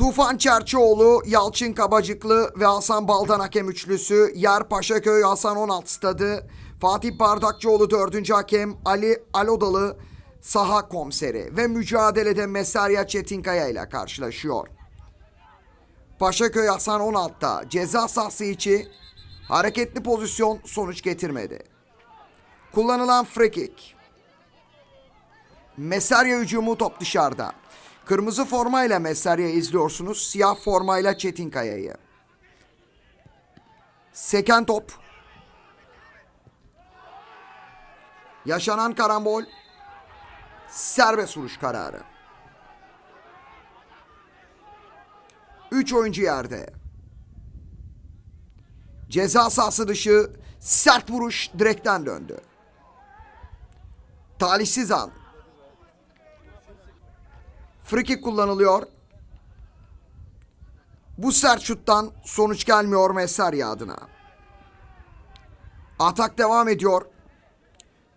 Tufan Çerçioğlu, Yalçın Kabacıklı ve Hasan Baldan hakem üçlüsü, Yer Paşaköy Hasan 16 stadı, Fatih Bardakçıoğlu 4. hakem, Ali Alodalı saha komiseri ve mücadelede Mesarya Çetinkaya ile karşılaşıyor. Paşaköy Hasan 16'da ceza sahası içi hareketli pozisyon sonuç getirmedi. Kullanılan free kick. Mesarya hücumu top dışarıda. Kırmızı formayla Mesarya izliyorsunuz. Siyah formayla Çetinkaya'yı. Seken top. Yaşanan karambol. Serbest vuruş kararı. 3 oyuncu yerde. Ceza sahası dışı sert vuruş direkten döndü. Talihsiz an. Free kick kullanılıyor. Bu sert şuttan sonuç gelmiyor Mesarya adına. Atak devam ediyor.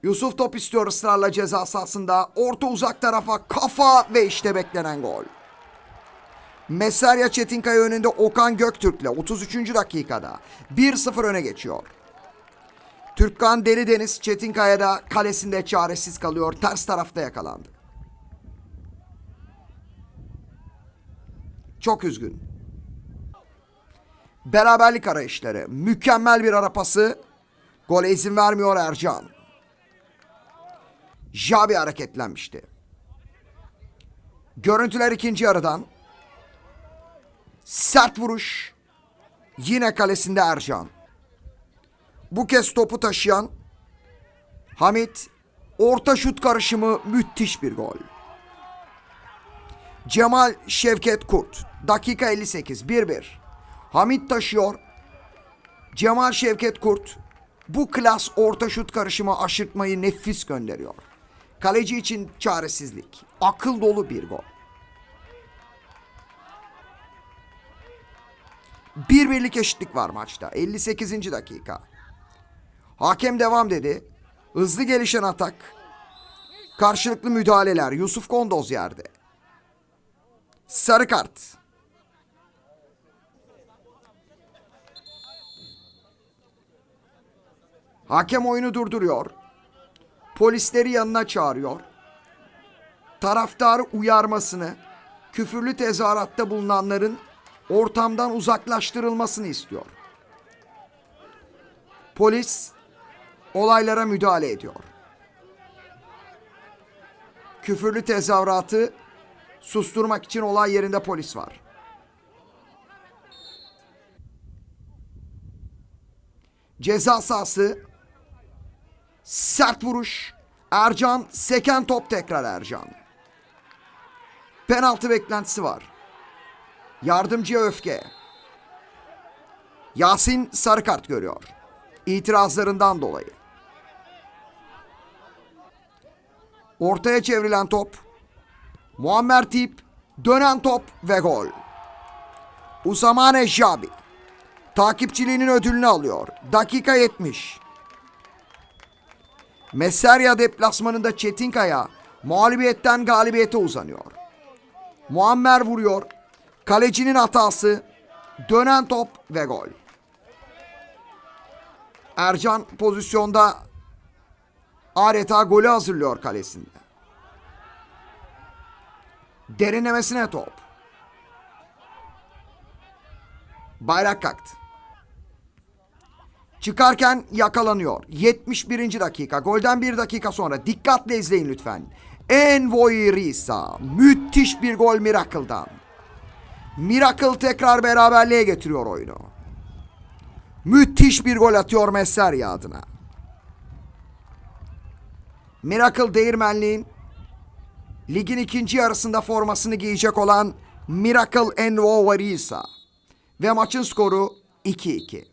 Yusuf top istiyor ısrarla ceza sahasında. Orta uzak tarafa kafa ve işte beklenen gol. Mesarya Çetinkaya önünde Okan Göktürk'le 33. dakikada 1-0 öne geçiyor. Türkkan Deli Deniz Çetinkaya'da kalesinde çaresiz kalıyor. Ters tarafta yakalandı. Çok üzgün. Beraberlik arayışları. Mükemmel bir ara pası. Gole izin vermiyor Ercan. Jabi hareketlenmişti. Görüntüler ikinci yarıdan. Sert vuruş. Yine kalesinde Ercan. Bu kez topu taşıyan Hamit orta şut karışımı müthiş bir gol. Cemal Şevket Kurt. Dakika 58 1-1. Hamit taşıyor. Cemal Şevket Kurt bu klas orta şut karışımı aşırtmayı nefis gönderiyor. Kaleci için çaresizlik. Akıl dolu bir gol. Bir birlik eşitlik var maçta. 58. dakika. Hakem devam dedi. Hızlı gelişen atak. Karşılıklı müdahaleler. Yusuf Kondoz yerde. Sarı kart. Hakem oyunu durduruyor. Polisleri yanına çağırıyor. Taraftarı uyarmasını, küfürlü tezahüratta bulunanların ortamdan uzaklaştırılmasını istiyor. Polis olaylara müdahale ediyor. Küfürlü tezahüratı susturmak için olay yerinde polis var. Ceza sahası sert vuruş. Ercan seken top tekrar Ercan. Penaltı beklentisi var. Yardımcıya öfke. Yasin sarı kart görüyor. İtirazlarından dolayı. Ortaya çevrilen top. Muammer Tip dönen top ve gol. Usamane Jabi takipçiliğinin ödülünü alıyor. Dakika 70. Messerya deplasmanında Çetinkaya mağlubiyetten galibiyete uzanıyor. Muammer vuruyor. Kalecinin hatası. Dönen top ve gol. Ercan pozisyonda adeta golü hazırlıyor kalesinde. Derinlemesine top. Bayrak kalktı. Çıkarken yakalanıyor. 71. dakika. Golden bir dakika sonra. Dikkatle izleyin lütfen. Envoy Risa. Müthiş bir gol Miracle'dan. Miracle tekrar beraberliğe getiriyor oyunu. Müthiş bir gol atıyor Messerya adına. Miracle Değirmenliğin ligin ikinci yarısında formasını giyecek olan Miracle Envo Varisa. Ve maçın skoru 2-2.